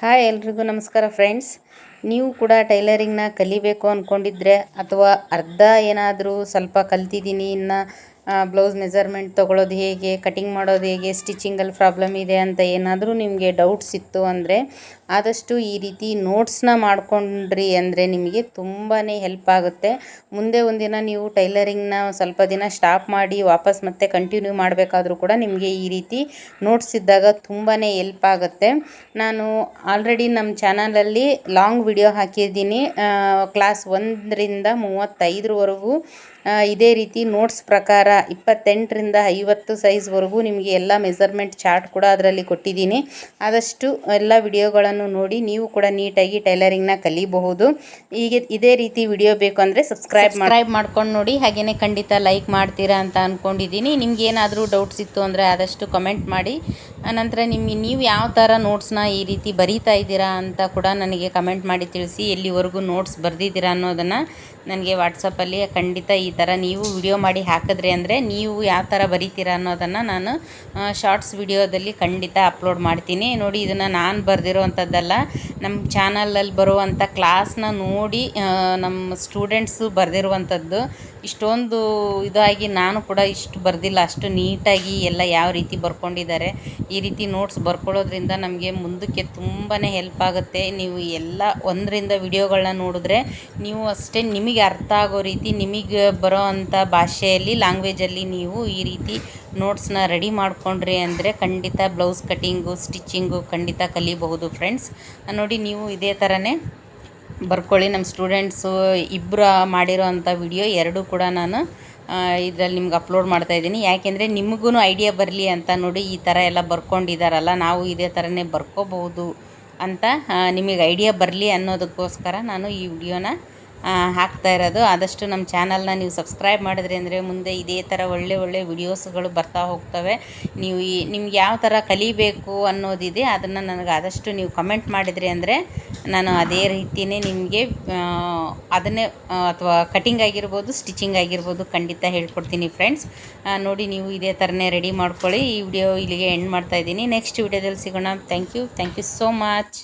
Hi ಎಲ್ರಿಗೂ ನಮಸ್ಕಾರ friends. ನೀವು ಕೂಡ ಟೈಲರಿಂಗ್ನ ಕಲಿಬೇಕು ಅಂದ್ಕೊಂಡಿದ್ರೆ ಅಥವಾ ಅರ್ಧ ಏನಾದರೂ ಸ್ವಲ್ಪ ಕಲ್ತಿದ್ದೀನಿ, ಇನ್ನು ಬ್ಲೌಸ್ ಮೆಜರ್ಮೆಂಟ್ ತೊಗೊಳೋದು ಹೇಗೆ ಕಟಿಂಗ್ ಮಾಡೋದು ಹೇಗೆ ಸ್ಟಿಚಿಂಗಲ್ಲಿ ಪ್ರಾಬ್ಲಮ್ ಇದೆ ಅಂತ ಏನಾದರೂ ನಿಮಗೆ ಡೌಟ್ಸ್ ಇತ್ತು ಅಂದರೆ ಆದಷ್ಟು ಈ ರೀತಿ ನೋಟ್ಸ್ನ ಮಾಡಿಕೊಂಡ್ರಿ ಅಂದರೆ ನಿಮಗೆ ತುಂಬಾ ಹೆಲ್ಪ್ ಆಗುತ್ತೆ. ಮುಂದೆ ಒಂದಿನ ನೀವು ಟೈಲರಿಂಗ್ನ ಸ್ವಲ್ಪ ದಿನ ಸ್ಟಾಪ್ ಮಾಡಿ ವಾಪಸ್ ಮತ್ತೆ ಕಂಟಿನ್ಯೂ ಮಾಡಬೇಕಾದ್ರೂ ಕೂಡ ನಿಮಗೆ ಈ ರೀತಿ ನೋಟ್ಸ್ ಇದ್ದಾಗ ತುಂಬಾ ಹೆಲ್ಪ್ ಆಗುತ್ತೆ. ನಾನು ಆಲ್ರೆಡಿ ನಮ್ಮ ಚಾನಲಲ್ಲಿ ಲಾಂಗ್ ವಿಡಿಯೋ ಹಾಕಿದ್ದೀನಿ. ಕ್ಲಾಸ್ ಒಂದರಿಂದ ಮೂವತ್ತೈದರವರೆಗೂ ಇದೇ ರೀತಿ ನೋಟ್ಸ್ ಪ್ರಕಾರ ಇಪ್ಪತ್ತೆಂಟರಿಂದ ಐವತ್ತು ಸೈಜ್ವರೆಗೂ ನಿಮಗೆ ಎಲ್ಲ ಮೆಸರ್ಮೆಂಟ್ ಚಾರ್ಟ್ ಕೂಡ ಅದರಲ್ಲಿ ಕೊಟ್ಟಿದ್ದೀನಿ. ಆದಷ್ಟು ಎಲ್ಲ ವಿಡಿಯೋಗಳನ್ನು ನೋಡಿ ನೀವು ಕೂಡ ನೀಟಾಗಿ ಟೈಲರಿಂಗ್ನ ಕಲಿಬಹುದು. ಹೀಗೆ ಇದೇ ರೀತಿ ವಿಡಿಯೋ ಬೇಕು ಅಂದರೆ ಸಬ್ಸ್ಕ್ರೈಬ್ ಸಬ್ಸ್ಕ್ರೈಬ್ ಮಾಡ್ಕೊಂಡು ನೋಡಿ ಹಾಗೆಯೇ ಖಂಡಿತ ಲೈಕ್ ಮಾಡ್ತೀರಾ ಅಂತ ಅಂದ್ಕೊಂಡಿದ್ದೀನಿ ನಿಮ್ಗೆ ಏನಾದರೂ ಡೌಟ್ಸ್ ಇತ್ತು ಅಂದರೆ ಆದಷ್ಟು ಕಮೆಂಟ್ ಮಾಡಿ. ನಂತರ ನಿಮಗೆ ನೀವು ಯಾವ ಥರ ನೋಟ್ಸ್ನ ಈ ರೀತಿ ಬರೀತಾ ಇದ್ದೀರಾ ಅಂತ ಕೂಡ ನನಗೆ ಕಮೆಂಟ್ ಮಾಡಿ ತಿಳಿಸಿ, ಎಲ್ಲಿವರೆಗೂ ನೋಟ್ಸ್ ಬರೆದಿದ್ದೀರಾ ಅನ್ನೋದನ್ನು ನನಗೆ ವಾಟ್ಸಪ್ಪಲ್ಲಿ ಖಂಡಿತ ಈ ಥರ ನೀವು ವಿಡಿಯೋ ಮಾಡಿ ಹಾಕಿದ್ರಿ ಅಂದರೆ ನೀವು ಯಾವ ಥರ ಬರೀತೀರಾ ಅನ್ನೋದನ್ನು ನಾನು ಶಾರ್ಟ್ಸ್ ವಿಡಿಯೋದಲ್ಲಿ ಖಂಡಿತ ಅಪ್ಲೋಡ್ ಮಾಡ್ತೀನಿ. ನೋಡಿ, ಇದನ್ನು ನಾನು ಬರೆದಿರೋವಂಥದ್ದಲ್ಲ ನಮ್ಮ ಚಾನಲಲ್ಲಿ ಬರುವಂಥ ಕ್ಲಾಸ್ನ ನೋಡಿ ನಮ್ಮ ಸ್ಟೂಡೆಂಟ್ಸು ಬರೆದಿರುವಂಥದ್ದು, ಇಷ್ಟೊಂದು ಇದಾಗಿ ನಾನು ಕೂಡ ಇಷ್ಟು ಬರೆದಿಲ್ಲ, ಅಷ್ಟು ನೀಟಾಗಿ ಎಲ್ಲ ಯಾವ ರೀತಿ ಬರ್ಕೊಂಡಿದ್ದಾರೆ. ಈ ರೀತಿ ನೋಟ್ಸ್ ಬರ್ಕೊಳ್ಳೋದ್ರಿಂದ ನಮಗೆ ಮುಂದಕ್ಕೆ ತುಂಬಾ ಹೆಲ್ಪ್ ಆಗುತ್ತೆ. ನೀವು ಎಲ್ಲ ಒಂದರಿಂದ ವಿಡಿಯೋಗಳನ್ನ ನೋಡಿದ್ರೆ ನೀವು ಅಷ್ಟೇ ನಿಮಗೆ ಅರ್ಥ ಆಗೋ ರೀತಿ ನಿಮಗೆ ಬರೋ ಅಂಥ ಭಾಷೆಯಲ್ಲಿ ಲ್ಯಾಂಗ್ವೇಜಲ್ಲಿ ನೀವು ಈ ರೀತಿ ನೋಟ್ಸ್ನ ರೆಡಿ ಮಾಡಿಕೊಂಡ್ರಿ ಅಂದರೆ ಖಂಡಿತ ಬ್ಲೌಸ್ ಕಟ್ಟಿಂಗು ಸ್ಟಿಚ್ಚಿಂಗು ಖಂಡಿತ ಕಲಿಬಹುದು ಫ್ರೆಂಡ್ಸ್ ನೋಡಿ ನೀವು ಇದೇ ಥರನೇ ಬರ್ಕೊಳ್ಳಿ. ನಮ್ಮ ಸ್ಟೂಡೆಂಟ್ಸು ಇಬ್ಬರು ಮಾಡಿರೋ ಅಂಥ ವಿಡಿಯೋ ಎರಡೂ ಕೂಡ ನಾನು ಇದರಲ್ಲಿ ನಿಮ್ಗೆ ಅಪ್ಲೋಡ್ ಮಾಡ್ತಾ ಇದ್ದೀನಿ. ಯಾಕೆಂದರೆ ನಿಮಗೂ ಐಡಿಯಾ ಬರಲಿ ಅಂತ ನೋಡಿ ಈ ಥರ ಎಲ್ಲ ಬರ್ಕೊಂಡಿದ್ದಾರಲ್ಲ ನಾವು ಇದೇ ಥರನೇ ಬರ್ಕೋಬಹುದು ಅಂತ ನಿಮಗೆ ಐಡಿಯಾ ಬರಲಿ ಅನ್ನೋದಕ್ಕೋಸ್ಕರ ನಾನು ಈ ವಿಡಿಯೋನ ಹಾಕ್ತಾ ಇರೋದು. ಆದಷ್ಟು ನಮ್ಮ ಚಾನಲ್ನ ನೀವು ಸಬ್ಸ್ಕ್ರೈಬ್ ಮಾಡಿದ್ರಿ ಅಂದರೆ ಮುಂದೆ ಇದೇ ಥರ ಒಳ್ಳೆ ಒಳ್ಳೆ ವಿಡಿಯೋಸ್ಗಳು ಬರ್ತಾ ಹೋಗ್ತವೆ. ನೀವು ಈ ನಿಮ್ಗೆ ಯಾವ ಥರ ಕಲಿಬೇಕು ಅನ್ನೋದಿದೆ. ಅದನ್ನು ನನಗೆ ಆದಷ್ಟು ನೀವು ಕಮೆಂಟ್ ಮಾಡಿದ್ರಿ ಅಂದರೆ ನಾನು ಅದೇ ರೀತಿಯೇ ನಿಮಗೆ ಅದನ್ನೇ ಅಥವಾ ಕಟಿಂಗ್ ಆಗಿರ್ಬೋದು, ಸ್ಟಿಚಿಂಗ್ ಆಗಿರ್ಬೋದು ಖಂಡಿತ ಹೇಳ್ಕೊಡ್ತೀನಿ ಫ್ರೆಂಡ್ಸ್. ನೋಡಿ ನೀವು ಇದೇ ಥರನೇ ರೆಡಿ ಮಾಡ್ಕೊಳ್ಳಿ. ಈ ವಿಡಿಯೋ ಇಲ್ಲಿಗೆ ಎಂಡ್ ಮಾಡ್ತಾಯಿದ್ದೀನಿ ನೆಕ್ಸ್ಟ್ ವಿಡಿಯೋದಲ್ಲಿ ಸಿಗೋಣ. Thank you. Thank you so much.